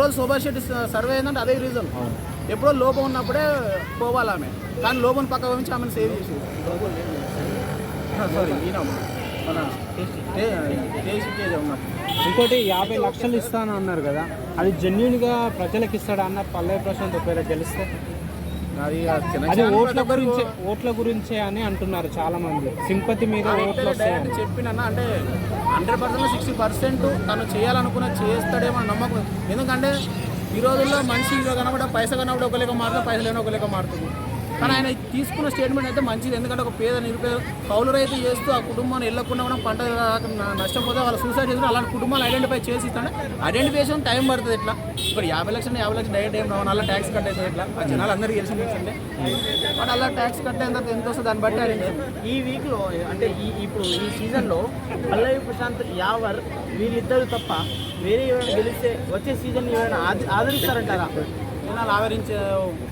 రోజులు శోభా శెట్టి సర్వే అయిందంటే అదే రీజన్ ఎప్పుడో లోపం ఉన్నప్పుడే పోవాలి ఆమె కానీ లోపం పక్క నుంచి ఆమెను సేవ్ చేసింది. సారీ ఈయన మన టేస్ట్ కేజీ ఉన్నప్పుడు ఇంకోటి యాభై లక్షలు ఇస్తాను అన్నారు కదా అది జెన్యున్గా ప్రజలకు ఇస్తాడా అన్న పల్లవి ప్రశాంత్ ఒకవేళ గెలిస్తే? అది ఓట్ల గురించే ఓట్ల గురించే అని అంటున్నారు చాలా మంది సింపతి మీద ఓట్లు వస్తాయని. చెప్పిన అంటే హండ్రెడ్ పర్సెంట్ సిక్స్టీ పర్సెంట్ తను చేయాలనుకున్న చేస్తాడేమో నమ్మకం ఎందుకంటే ఈ రోజుల్లో మనిషి కనబడ పైస కనబడి ఒక లెక్క మారుతుంది పైసలు లేని ఒక లెక్క మారుతుంది. కానీ ఆయన తీసుకున్న స్టేట్మెంట్ అయితే మంచిది. ఎందుకంటే ఒక పేద నిరుపేద కౌలు రైతు చేస్తూ ఆ కుటుంబాన్ని వెళ్ళకుండా పంట నష్టపోతే వాళ్ళు సూసైడ్ చేసిన అలాంటి కుటుంబాలు ఐడెంటిఫై చేసి ఇస్తాను ఐడెంటిఫికేషన్ టైం పడుతుంది ఎట్లా ఇప్పుడు యాభై లక్షలు యాభై లక్షలు డైరెక్ట్ ఏం రావు అలా ట్యాక్స్ కట్టేది ఎట్లా ఆ జనాలు అందరికీ తెలిసిన విషయమే. బట్ అలా ట్యాక్స్ కట్టేంత ఎంత వస్తుంది? దాన్ని బట్టి ఈ వీక్లో అంటే ఈ ఇప్పుడు ఈ సీజన్లో పల్లవి ప్రశాంత్ యావర్ వీళ్ళిద్దరు తప్ప వేరే ఎవరైనా గెలిస్తే వచ్చే సీజన్ ఎవరైనా ఆదరిస్తారంటారా? జనాలు ఆదరించే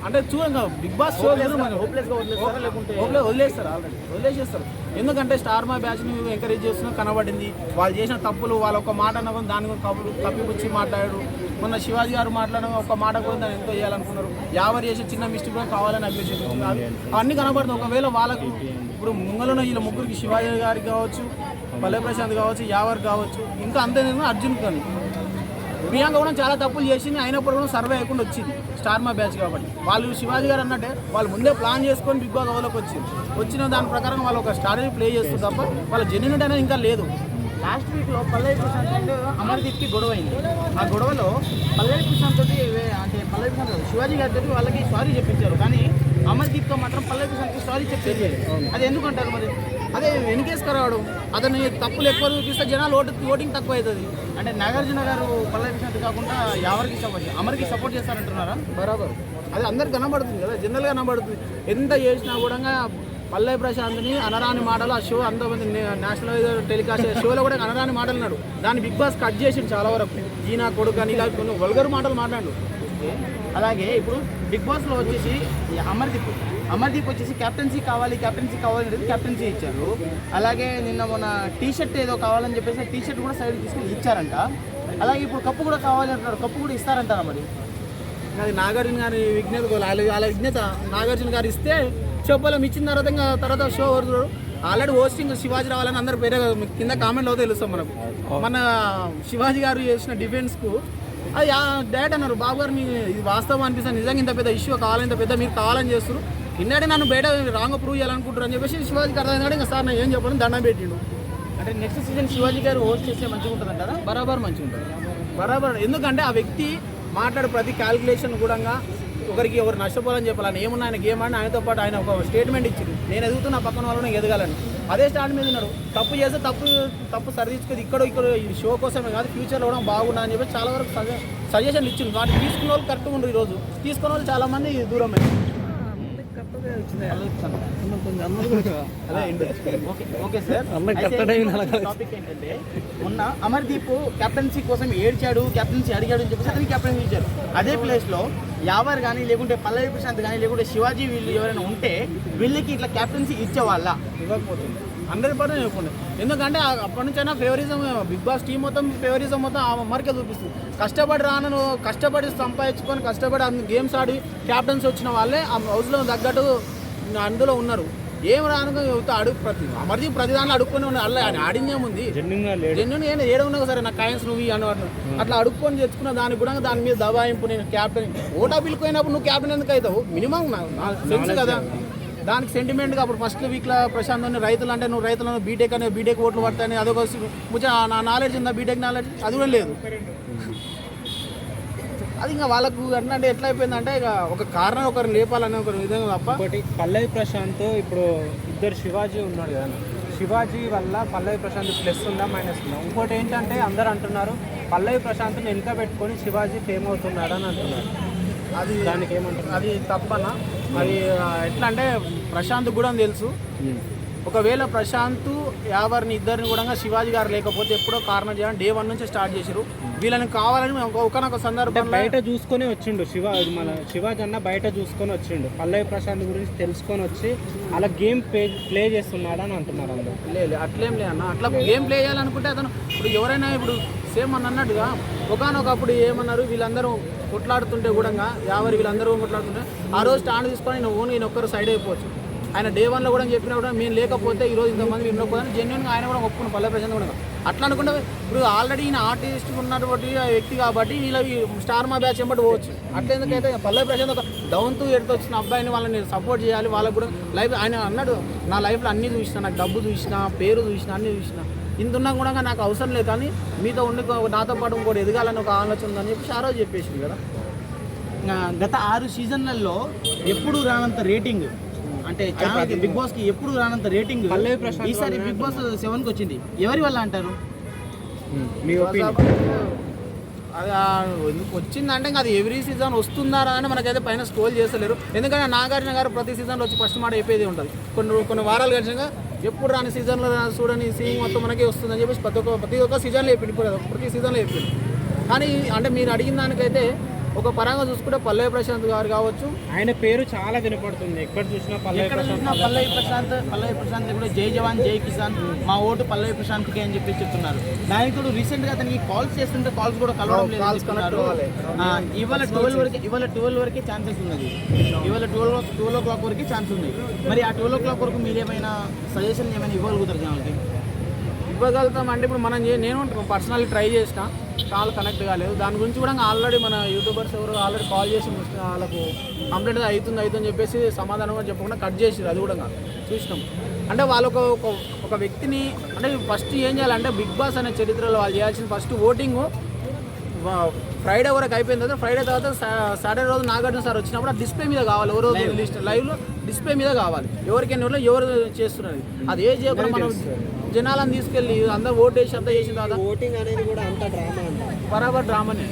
అంటే చూడండి బిగ్ బాస్ షో లేదు మరి హోప్లెస్గా వదిలేస్తారా? లేకుంటే హోప్లే వదిలేస్తారు ఆల్రెడీ వదిలేసేస్తారు. ఎందుకంటే స్టార్ మా బ్యాచ్ని ఎంకరేజ్ చేస్తున్నా కనబడింది. వాళ్ళు చేసిన తప్పులు వాళ్ళు ఒక మాట అన్న దాని గురించి కప్పు కప్పిపుచ్చి మాట్లాడారు. మొన్న శివాజీ గారు మాట్లాడడం ఒక మాట కూడా దాన్ని ఎంతో చేయాలనుకున్నారు. యావర్ చేసి చిన్న మిస్టేక్ కూడా కావాలని అభ్యర్థించారు అన్ని కనబడుతుంది ఒకవేళ వాళ్ళకు ఇప్పుడు ముంగలున్న వీళ్ళ ముగ్గురికి శివాజీ గారికి కావచ్చు పల్లె ప్రశాంత్ కావచ్చు యావర్ కావచ్చు ఇంకా అంతే అర్జున్ కానీ ప్రియాంక కూడా చాలా తప్పులు చేసింది అయినప్పుడు కూడా సర్వే అయ్యకుండా వచ్చింది. స్టార్ మా బ్యాచ్ కాబట్టి. వాళ్ళు శివాజీ గారు అన్నట్టే వాళ్ళు ముందే ప్లాన్ చేసుకొని బిగ్ బాస్ హౌస్లోకి వచ్చింది వచ్చిన దాని ప్రకారం వాళ్ళు ఒక స్టార్ని ప్లే చేస్తారు తప్ప వాళ్ళ జెన్యునిటీ అనేది ఇంకా లేదు. లాస్ట్ వీక్లో పల్లవి ప్రశాంత్ అండ్ అమర్దీప్కి గొడవ అయింది. ఆ గొడవలో పల్లవి ప్రశాంత్ తోటి అంటే పల్లవి ప్రశాంత్ శివాజీ గారి తోటి వాళ్ళకి సారీ చెప్పించారు. కానీ అమర్దీప్తో మాత్రం పల్లవి ప్రశాంత్కి సారీ చెప్పేది అది ఎందుకంటారు మరి? అదే వెనకేసుకురావడం అతని తప్పులు ఎక్కువ చూపిస్తే జనాలు ఓటు ఓటింగ్ తక్కువ అవుతుంది అంటే నాగార్జున గారు ప్రశాంత్ కాకుండా ఎవరికి సపోర్ట్ అమర్కి సపోర్ట్ చేస్తారంటున్నారా? బరాబర్. అది అందరికి కనబడుతుంది కదా జనరల్గా కనబడుతుంది. ఎంత చేసినా కూడా పల్లె ప్రశాంత్ని అనరాని మాటలు ఆ షో అంతమంది నేషనల్ వైడ్ టెలికాస్ట్ షోలో కూడా అనరాని మాటలు అన్నాడు. దాన్ని బిగ్ బాస్ కట్ చేసిండు చాలా వరకు. ఈయన కొడుకు అని ఇలా కొన్ని వల్గర్ మాటలు మాట్లాడు. అలాగే ఇప్పుడు బిగ్ బాస్లో వచ్చేసి ఈ అమర్దీప్ వచ్చేసి కెప్టెన్సీ కావాలి కెప్టెన్సీ కావాలి అనేది కెప్టెన్సీ ఇచ్చారు. అలాగే నిన్న మొన్న టీ షర్ట్ ఏదో కావాలని చెప్పేసి టీ షర్ట్ కూడా సైడ్ తీసుకుని ఇచ్చారంట. అలాగే ఇప్పుడు కప్పు కూడా కావాలి అంటారు కప్పు కూడా ఇస్తారంటారా మరి? అది నాగార్జున గారి విజ్ఞత వాళ్ళ విజ్ఞత నాగార్జున గారు ఇస్తే చెప్పలేం. ఇచ్చిన తర్వాత ఇంకా తర్వాత షో ఆల్రెడీ హోస్టింగ్ శివాజీ రావాలని అందరు పేరే కింద కామెంట్లో తెలుస్తాం మనకు. మన శివాజీ గారు చేసిన డిఫెన్స్కు అది డైరెక్ట్ అన్నారు. బాబు గారు మీ ఇది వాస్తవం అనిపిస్తుంది. నిజంగా ఇంత పెద్ద ఇష్యూ కావాలి ఇంత పెద్ద మీరు కావాలని చేస్తారు ఇన్నాడే నన్ను బయట రాంగ్ ప్రూవ్ చేయాలనుకుంటారు అని చెప్పేసి శివాజీకి అర్థమైంది ఇంకా సార్ నేను ఏం చెప్పను దండం పెట్టిండు. అంటే నెక్స్ట్ సీజన్ శివాజీ గారు హోస్ట్ చేస్తే మంచిగా ఉంటుంది అంటారా? బరాబర్ మంచిగా ఉంటుంది. బరాబర్. ఎందుకంటే ఆ వ్యక్తి మాట్లాడే ప్రతి క్యాలిక్యులేషన్ కూడా ఒకరికి ఎవరు నష్టపోవాలని చెప్పాలి ఆయన ఏమున్నా ఆయన గేమ్ అని ఆయనతో పాటు ఆయన ఒక స్టేట్మెంట్ ఇచ్చింది నేను ఎదుగుతున్నా పక్కన వాళ్ళని ఎదగాలని. అదే స్టాండ్ మీద ఉన్నాడు. తప్పు చేస్తే తప్పు తప్పు సరిదించుకొని ఇక్కడ ఇక్కడ ఈ షో కోసమే కాదు ఫ్యూచర్లో కూడా బాగున్నా అని చెప్పి చాలా వరకు సజెషన్లు ఇచ్చింది వాటిని తీసుకున్న వాళ్ళు కరెక్ట్గా ఉండరు ఈరోజు. తీసుకున్న వాళ్ళు చాలా మంది దూరమే. అదే ఓకే సార్. టాపిక్ ఏంటంటే మొన్న అమర్దీప్ కెప్టెన్సీ కోసం ఏడ్చాడు కెప్టెన్సీ అడిగాడు అని చెప్పేసి అతనికి కెప్టెన్సీ ఇచ్చారు అదే ప్లేస్లో యావర్ కానీ లేకుంటే పల్లవి ప్రశాంత్ కానీ లేకుంటే శివాజీ వీళ్ళు ఎవరైనా ఉంటే వీళ్ళకి ఇట్లా కెప్టెన్సీ ఇచ్చేవాళ్ళ? ఇవ్వకపోతుంది. హండ్రెడ్ పర్సెంట్ ఇవ్వకుండా ఎందుకంటే అప్పటి నుంచైనా ఫేవరిజం బిగ్ బాస్ టీం మొత్తం ఫేవరిజం మొత్తం ఆ మరికే చూపిస్తుంది. కష్టపడి రాను కష్టపడి సంపాదించుకొని కష్టపడి అందు గేమ్స్ ఆడి క్యాప్టెన్స్ వచ్చిన వాళ్ళే ఆ హౌస్లో తగ్గట్టు అందులో ఉన్నారు. ఏం రాను అడుగు ప్రతి అమర్జీ ప్రతి దాంట్లో అడుక్కొని ఉన్నారు అలా ఆయన ఆడింది ఏముంది? జెన్యున్గా లేడు జెన్యున్ ఏం ఏడ ఉన్నా సరే నా కాయిన్స్ నువ్వు అన్నవాడు అట్లా అడుక్కొని తెచ్చుకున్న దానికి కూడా దాని మీద దబాయింపు నేను క్యాప్టెన్ ఓటా పిలుపోయినప్పుడు నువ్వు క్యాప్టెన్ ఎందుకు అవుతావు? మినిమం తెలుసు కదా. దానికి సెంటిమెంట్గా అప్పుడు ఫస్ట్ వీక్లో ప్రశాంత్ రైతులు అంటే నువ్వు రైతులను బీటెక్ అనే బీటెక్ ఓట్లు పడతాయని అదొక ముచ్చ నా నాలెడ్జ్ ఉందా? బీటెక్ నాలెడ్జ్ అది కూడా లేదు. అది ఇంకా వాళ్ళకు అంటే ఎట్లా అయిపోయిందంటే ఇక ఒక కారణం ఒకరిని లేపాలనే ఒక విధంగా తప్ప ఒకటి పల్లవి ప్రశాంత్ ఇప్పుడు ఇద్దరు శివాజీ ఉన్నాడు కదా. శివాజీ వల్ల పల్లవి ప్రశాంత్ ప్లస్ ఉందా మైనస్ ఉందా? ఇంకోటి ఏంటంటే అందరు అంటున్నారు పల్లవి ప్రశాంత్ని వెనుక పెట్టుకొని శివాజీ ఫేమ్ అవుతున్నాడు అని అంటున్నారు. అది దానికి ఏమంటారు? అది తప్పనా. అది ఎట్లా అంటే ప్రశాంత్ కూడా తెలుసు. ఒకవేళ ప్రశాంత్ యావర్ని ఇద్దరిని కూడా శివాజీ గారు లేకపోతే ఎప్పుడో కారణం చేయాలని డే వన్ నుంచి స్టార్ట్ చేసిరు వీళ్ళని కావాలని ఒక- ఒకనొక అంటే సందర్భంలో బయట చూసుకొని వచ్చిండు శివ మన శివాజీ అన్న బయట చూసుకొని వచ్చిండు. పల్లవి ప్రశాంత్ గురించి తెలుసుకొని వచ్చి అలా గేమ్ ప్లే ప్లే చేస్తున్నాడు అని అంటున్నారు అందరు. లేదు అట్లేం లే అన్న. అట్లా గేమ్ ప్లే చేయాలనుకుంటే అతను ఇప్పుడు ఎవరైనా ఇప్పుడు సేమ్ అని అన్నట్టుగా ఒకనొకప్పుడు ఏమన్నారు వీళ్ళందరూ కొట్లాడుతుంటే కూడా యావరి వీళ్ళందరూ కొట్లాడుతుంటే ఆ రోజు స్టాండ్ తీసుకొని నేను ఓన్ ఈయన ఒక్కరు సైడ్ అయిపోవచ్చు. ఆయన డే వన్లో కూడా చెప్పినా కూడా మేము లేకపోతే ఈ రోజు మీరు ఉండకపోతే జెన్యున్గా ఆయన కూడా ఒప్పుకున్న పల్లె ప్రశాంత్ కూడా అట్లా అనుకుంటే ఇప్పుడు ఆల్రెడీ ఈయన ఆర్టిస్ట్ ఉన్నటువంటి వ్యక్తి కాబట్టి వీళ్ళ స్టార్ మా బ్యాచ్ ఎంబటి పోవచ్చు. అట్లా ఎందుకైతే పల్లె ప్రశాంత్ ఒక డౌన్ టు ఎర్త్ వచ్చిన అబ్బాయిని వాళ్ళని సపోర్ట్ చేయాలి వాళ్ళకు కూడా లైఫ్ ఆయన అన్నాడు నా లైఫ్లో అన్ని చూసిన నాకు డబ్బు చూసిన పేరు చూసిన అన్ని చూసిన. ఇంత ఉన్నా కూడా నాకు అవసరం లేదు. కానీ మీతో ఉండి నాతో పాటు ఇంకోటి ఎదగాలని ఒక ఆలోచన ఉందని చెప్పి ఆ రోజు చెప్పేసింది కదా. గత ఆరు సీజన్లలో ఎప్పుడు రానంత రేటింగ్ అంటే ఛానల్కి బిగ్ బాస్కి ఎప్పుడు రానంత రేటింగ్ ఈసారి బిగ్ బాస్ సెవెన్కి వచ్చింది. ఎవరి వల్ల అంటారు? మీ అది వచ్చిందంటే అది ఎవ్రీ సీజన్ వస్తుందా అని మనకైతే పైన స్కోల్ చేస్తలేరు. ఎందుకంటే నాగార్జున గారు ప్రతి సీజన్లో వచ్చి ఫస్ట్ మాట అయిపోయేది ఉంటుంది. కొన్ని కొన్ని వారాలు గడిచాక ఎప్పుడు రాని సీజన్లో చూడని సీన్ మొత్తం మనకి వస్తుందని చెప్పేసి ప్రతి ఒక్క ప్రతి ఒక్క సీజన్లో చెప్పింది ఇప్పుడు ప్రతి సీజన్లో చెప్పింది కానీ అంటే మీరు అడిగిన దానికైతే ఒక పరంగా చూసుకుంటే పల్లవి ప్రశాంత్ గారు కావచ్చు. ఆయన పేరు చాలా వినపడుతుంది. ఎక్కడ చూసినా పల్లవి ప్రశాంత్ చూసినా పల్లవి ప్రశాంత్ పల్లవి ప్రశాంత్ కూడా జై జవాన్ జై కిసాన్ మా ఓటు పల్లవి ప్రశాంత్కి అని చెప్పి చెప్తున్నారు. దానికి కూడా రీసెంట్గా అతనికి కాల్స్ చేస్తుంటే కాల్స్ కూడా కలవడం లేదు ఇవాళ ట్వెల్వ్ వరకు ఇవాళ ట్వెల్వ్ వరకే ఛాన్సెస్ ఉన్నది. ఇవాళ ట్వెల్వ్ ట్వెల్వ్ ఓ క్లాక్ వరకే ఛాన్స్ ఉంది. మరి ఆ ట్వెల్వ్ ఓ క్లాక్ వరకు మీరు ఏమైనా సజెషన్ ఏమైనా ఇవ్వగలుగుతారు ఛానల్కి ఇవ్వగలుగుతాం అంటే ఇప్పుడు మనం నేను పర్సనల్లీ ట్రై చేసిన కాల్ కనెక్ట్ కాలేదు. దాని గురించి కూడా ఆల్రెడీ మన యూట్యూబర్స్ ఎవరు ఆల్రెడీ కాల్ చేసి వాళ్ళకు కంప్లైంట్ అవుతుంది అవుతుంది అని చెప్పేసి సమాధానం కూడా చెప్పకుండా కట్ చేసిరు అది కూడా చూసినాం. అంటే వాళ్ళకు ఒక ఒక వ్యక్తిని అంటే ఫస్ట్ ఏం చేయాలంటే బిగ్ బాస్ అనే చరిత్రలో వాళ్ళు చేయాల్సిన ఫస్ట్ ఓటింగ్ ఫ్రైడే వరకు అయిపోయిన తర్వాత ఫ్రైడే తర్వాత సాటర్డే రోజు నాగార్జున సార్ వచ్చినప్పుడు ఆ డిస్ప్లే మీద కావాలి. ఎవరో లిస్ట్ లైవ్లో డిస్ప్లే మీద కావాలి. ఎవరికైనా ఎవరు ఎవరు చేస్తున్నది? అది ఏ చేయకుండా మనం జనాలను తీసుకెళ్ళి అందరూ ఓటు వేసి అంతా చేసిన తర్వాత ఓటింగ్ అనేది కూడా అంత డ్రామా బరాబర్ డ్రామానే.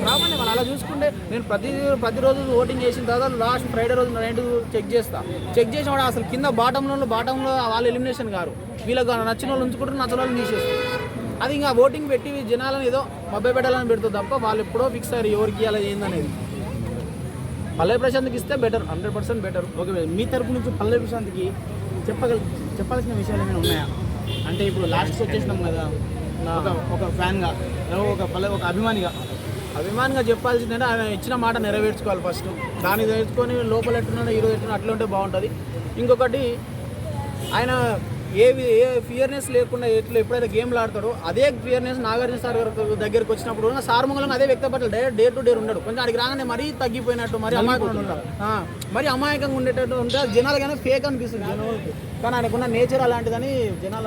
డ్రామానే మనం అలా చూసుకుంటే నేను ప్రతి ప్రతిరోజు ఓటింగ్ చేసిన తర్వాత లాస్ట్ ఫ్రైడే రోజు నైట్ చెక్ చేస్తా. చెక్ చేసిన వాడు అసలు కింద బాటంలో బాటంలో వాళ్ళు ఎలిమినేషన్ గారు వీళ్ళకి నచ్చిన వాళ్ళు ఉంచుకుంటారు నచ్చిన వాళ్ళు తీసేస్తారు. అది ఇంకా ఓటింగ్ పెట్టి జనాలను ఏదో మభ్య పెట్టాలని పెడుతుంది తప్ప వాళ్ళు ఎప్పుడో ఫిక్స్ అయ్యారు ఎవరికి ఇవ్వాలి ఏందనేది పల్లె ప్రశాంత్కి ఇస్తే better hundred percent better okay. మీ తరపు నుంచి పల్లవి ప్రశాంత్కి చెప్పగల చెప్పాల్సిన విషయాలు ఏమైనా ఉన్నాయా? అంటే ఇప్పుడు లాస్ట్ వచ్చేసినాం కదా. ఒక ఒక ఫ్యాన్గా ఒక పల్లె ఒక అభిమానిగా. అభిమానంగా చెప్పాల్సిందంటే ఆయన ఇచ్చిన మాట నెరవేర్చుకోవాలి ఫస్ట్ దాన్ని తెచ్చుకొని లోపల ఎట్టున్నాడో ఈరోజు ఎట్టున్నా అట్లా ఉంటే బాగుంటుంది. ఇంకొకటి ఆయన ఏ ఏ ఫియర్నెస్ లేకుండా ఎట్లా ఎప్పుడైతే గేమ్లు ఆడతాడో అదే ఫియర్నెస్ నాగార్జున సార్ గారి దగ్గరికి వచ్చినప్పుడు సార్ మూలంగా అదే వ్యక్తపట్టాలి డైరెక్ట్ డే టు డే ఉండడు కొంచెం అడిగి రాగానే మరీ తగ్గిపోయినట్టు మరీ అమాయకంగా ఆ, మరీ అమాయకంగా ఉండేటట్టు ఉంటే జనాలకైనా ఫేక్ అనిపిస్తుంది కానీ ఆయనకున్న నేచర్ అలాంటిదని జనాల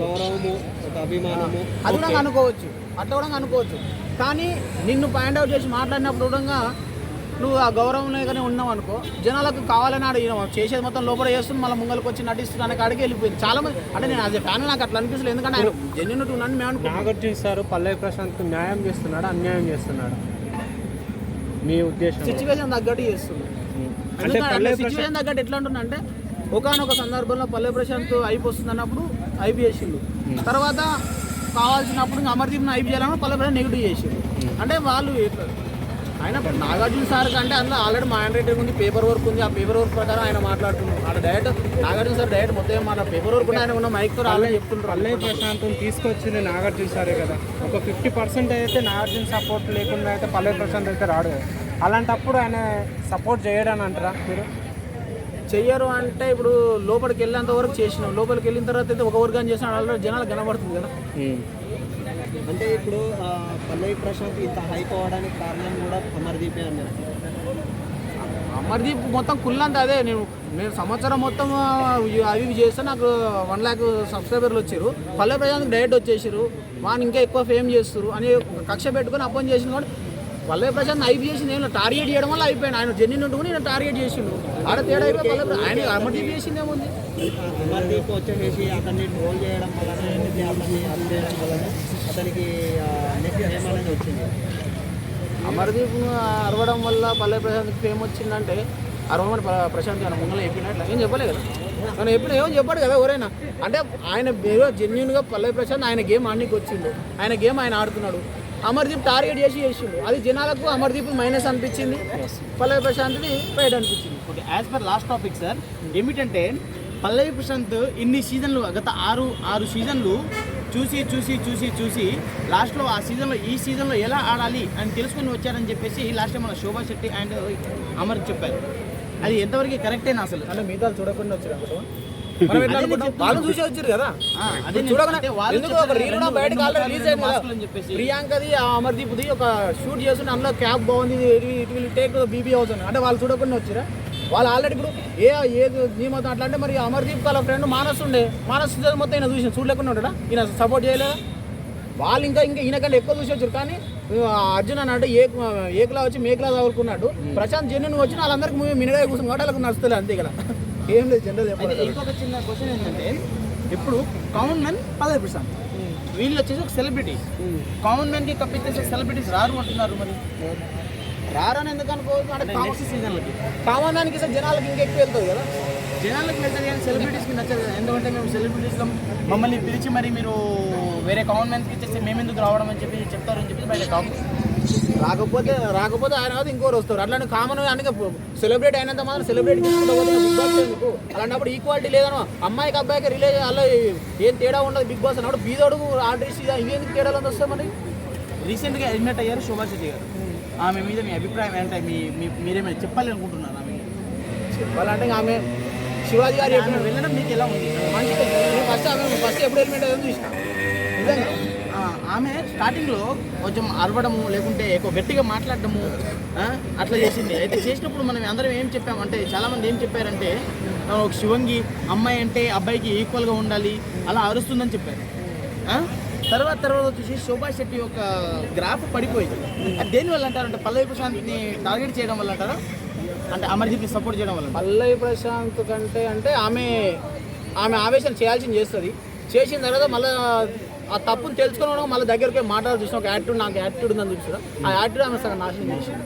గౌరవము అభిమానము అది కూడా అనుకోవచ్చు. అట్లా కూడా అనుకోవచ్చు. కానీ నిన్ను పాయింట్ అవుట్ చేసి మాట్లాడినప్పుడు కూడా నువ్వు ఆ గౌరవం లేకనే ఉన్నావు అనుకో జనాలకు కావాలని ఆడ చేసేది మొత్తం లోపల చేస్తుంది మళ్ళీ ముంగలకు వచ్చి నటిస్తున్నాను కాడికి వెళ్ళిపోయింది. చాలా మంది అంటే నేను యాజ్ ఫ్యాన్ నాకు అట్లా అనిపిస్తుంది ఎందుకంటే ఆయన జెన్యున్ ఉన్నాను మేము నాగార్జున సార్ పల్లవి ప్రశాంత్ న్యాయం చేస్తున్నాడు? అన్యాయం చేస్తున్నాడు? మీ ఉద్దేశం సిచ్యువేషన్ తగ్గట్టు చేస్తుంది. సిచ్యువేషన్ తగ్గట్టు ఎట్లా ఉంటుందంటే అంటే ఒకనొక సందర్భంలో పల్లె ప్రశాంత్ అయిపోతుంది అన్నప్పుడు ఐపీ చేసిండు. తర్వాత కావాల్సినప్పుడు అమర్దీప్ని ఐపీ చేయాలని పల్లె ప్రశాంత్ నెగిటివ్ చేసిండు. అంటే వాళ్ళు ఆయన నాగార్జున సార్ కంటే అందులో ఆల్రెడీ మా హ్యాండ్ రైటింగ్ ఉంది పేపర్ వర్క్ ఉంది. ఆ పేపర్ వర్క్ ప్రకారం ఆయన మాట్లాడుతున్నాడు. ఆయన డైరెక్ట్ నాగార్జున సార్ డైరెక్ట్ మొత్తం మాట్లాడు పేపర్ వర్క్ ఆయన ఉన్న మైక్తో ఆల్రెడీ చెప్తుంటారు పల్లవి ప్రశాంత్ని తీసుకొచ్చింది నాగార్జున సారే కదా. ఒక ఫిఫ్టీ పర్సెంట్ అయితే నాగార్జున సపోర్ట్ లేకుండా అయితే పల్లవి ప్రశాంత్ అయితే రాడు కదా. అలాంటప్పుడు ఆయన సపోర్ట్ చేయడని అంటారా మీరు? చెయ్యరు అంటే ఇప్పుడు లోపలికి వెళ్ళేంత వరకు చేసినాం. లోపలికి వెళ్ళిన తర్వాత అయితే ఒక వర్గం చేసిన ఆల్రెడీ జనాలు కనబడుతుంది కదా. అంటే ఇప్పుడు పల్లవి ప్రశాంత్ ఇంత హైప్ అవ్వడానికి కారణం కూడా అమర్దీపే అన్నారు. అమర్దీప్ మొత్తం కుల్లంతా అదే. నేను నేను సంవత్సరం మొత్తం అవి చేస్తే నాకు వన్ ల్యాక్ సబ్స్క్రైబర్లు వచ్చారు. పల్లె ప్రజానికి డైరెక్ట్ వచ్చేసారు వాని ఇంకా ఎక్కువ ఫేమ్ చేస్తారు అని ఒక కక్ష పెట్టుకొని అప్పని చేసిన కూడా పల్లె ప్రశాంత్ ఐపీ చేసి నేను టార్గెట్ చేయడం వల్ల అయిపోయాను ఆయన జెన్యున్ ఉంటుకుని నేను టార్గెట్ చేసిండు. ఆడ తేడా అయిపోయి పల్లె ఆయన అమర్దీప్ చేసింది ఏముంది అమర్దీప్ వచ్చేసి అతన్ని ట్రోల్ చేయడం వలన ఏంటి అతన్ని అది చేయడం వలన అతనికి వచ్చింది? అమర్దీప్ అరవడం వల్ల పల్లె ప్రశాంత్కి ఫేమ్ వచ్చిందంటే అరవమని ప్ర- ప్రశాంత్ ఆయన ముంగల చెప్పినట్లు ఏం చెప్పలే కదా. మనం ఎప్పుడు ఏమో చెప్పాడు కదా ఎవరైనా. అంటే ఆయన ఏదో జెన్యున్గా పల్లె ప్రశాంత్ ఆయన గేమ్ ఆడడానికి వచ్చిండు. ఆయన గేమ్ ఆయన ఆడుతున్నాడు. అమర్దీప్ టార్గెట్ చేసి చేసిండు. అది జనాలకు అమర్దీప్ మైనస్ అనిపించింది. పల్లె ప్రశాంత్ని రైట్ అనిపించింది. Okay as per last topic sir ఏమిటంటే పల్లవి ప్రశాంత్ ఇన్ని సీజన్లు గత ఆరు ఆరు సీజన్లు చూసి చూసి చూసి చూసి లాస్ట్లో ఆ సీజన్లో ఈ సీజన్లో ఎలా ఆడాలి అని తెలుసుకొని వచ్చారని చెప్పేసి లాస్ట్ టైం మన శోభా శెట్టి అండ్ అమర్ చెప్పారు. అది ఎంతవరకు కరెక్టేనా అసలు? అంటే మిగతా చూడకుండా వచ్చారు వాళ్ళు చూసి వచ్చారు కదా? చూడకుండా బయటకు ఆల్రెడీ రిలీజ్ అయింది. ప్రియాంకది ఆ అమర్దీప్ది ఒక షూట్ చేస్తుంటే అందులో క్యాప్ బాగుంది it will take BB house అని అంటే వాళ్ళు చూడకుండా వచ్చారా? వాళ్ళు ఆల్రెడీ ఇప్పుడు ఏ ఏది నీ మొత్తం అట్లా అంటే మరి అమర్దీప్ వాళ్ళ ఫ్రెండ్ మానస్ ఉండే. మానస్ మొత్తం ఈయన చూసి చూడలేకుండా ఉంటాడా? ఈయన సపోర్ట్ చేయలేదా? వాళ్ళు ఇంకా ఇంకా ఈయనకంటే ఎక్కువ చూసి వచ్చారు. కానీ అర్జున్ అన్నట్టు ఏక్ ఏకలా వచ్చి మేకలా తగులుకున్నాడు ప్రశాంత్ జెన్యున్ వచ్చిన వాళ్ళందరికీ మూవీ మినగా కూర్చుని కాబట్టి వాళ్ళకి నడుస్తుంది అంతే కదా. ఏం లేదు జనరల్ ఇంకొక చిన్న క్వశ్చన్ ఏంటంటే ఇప్పుడు కామన్ మ్యాన్ పదవి ప్రశాంత్. వీళ్ళు వచ్చేసి ఒక సెలబ్రిటీ కామన్ మ్యాన్కి కప్పించేసే సెలబ్రిటీస్ రారు అంటున్నారు మరి. రారని ఎందుకు అనుకోవచ్చు అంటే నెక్స్ట్ సీజన్లకి కామన్ దానికి ఇస్తే జనాలకి ఇంకా ఎక్కువ వెళ్తుంది కదా. జనాలకు వెళ్తారు కానీ సెలబ్రిటీస్కి నచ్చదు కదా. ఎందుకంటే మేము సెలబ్రిటీస్లో మమ్మల్ని పిలిచి మరి మీరు వేరే కామన్ మ్యాన్స్కి ఇచ్చేసి మేము ఎందుకు రావడం అని చెప్పి చెప్తారు అని చెప్పి బయట టాక్ రాకపోతే రాకపోతే ఆయన కాదు ఇంకోరు వస్తారు. అట్లాంటి కామన్ అందుకే సెలబ్రేట్ అయినంత మాత్రం సెలబ్రేట్ చేసుకుంటూ పోతే బిగ్ బాస్ ఎందుకు అలాంటప్పుడు ఈక్వాలిటీ లేదనో అమ్మాయికి అబ్బాయికి రిలేజ్ అలా ఏం తేడా ఉండదు బిగ్ బాస్ అన్నప్పుడు. బీదోడు ఆర్టిస్ట్ ఇవేందుకు తేడాలు వస్తాయి మరి? రీసెంట్గా ఎలిమినేట్ అయ్యారు శోభా శెట్టి గారు. ఆమె మీద మీ అభిప్రాయం ఏంటంటే మీ మీరేమైనా చెప్పాలి అనుకుంటున్నారు ఆమె? చెప్పాలంటే ఆమె శివాజీ గారు ఆమె వెళ్ళడం మీకు ఎలా ఉంది? నేను ఫస్ట్ ఆమె ఫస్ట్ ఎప్పుడు అయ్యిందో చూసిన. నిజంగా. ఆమె స్టార్టింగ్లో కొంచెం అరవడము లేకుంటే ఎక్కువ గట్టిగా మాట్లాడడము ఆ, అట్లా చేసింది. అయితే చేసినప్పుడు మనం అందరం ఏం చెప్పామంటే చాలామంది ఏం చెప్పారంటే ఒక శివంగి అమ్మాయి అంటే అబ్బాయికి ఈక్వల్గా ఉండాలి అలా అరుస్తుందని చెప్పారు? తర్వాత తర్వాత వచ్చేసి శోభా శెట్టి యొక్క గ్రాఫ్ పడిపోయింది. అది దేని వల్ల అంటారు? అంటే పల్లవి ప్రశాంత్ని టార్గెట్ చేయడం వల్ల అంటారా? అంటే అమర్దీప్ని సపోర్ట్ చేయడం వల్ల పల్లవి ప్రశాంత్ కంటే అంటే ఆమె ఆమె ఆవేశం చేయాల్సింది చేస్తుంది. చేసిన తర్వాత మళ్ళీ ఆ తప్పును తెలుసుకోవడం మళ్ళీ దగ్గరికి మాట్లాడాలి చూసిన ఒక యాటిట్యూడ్ నాకు యాటిట్యూడ్ ఉందని చూసిన ఆ యాటిట్యూడ్ ఆమె సగం నాశనం చేసింది.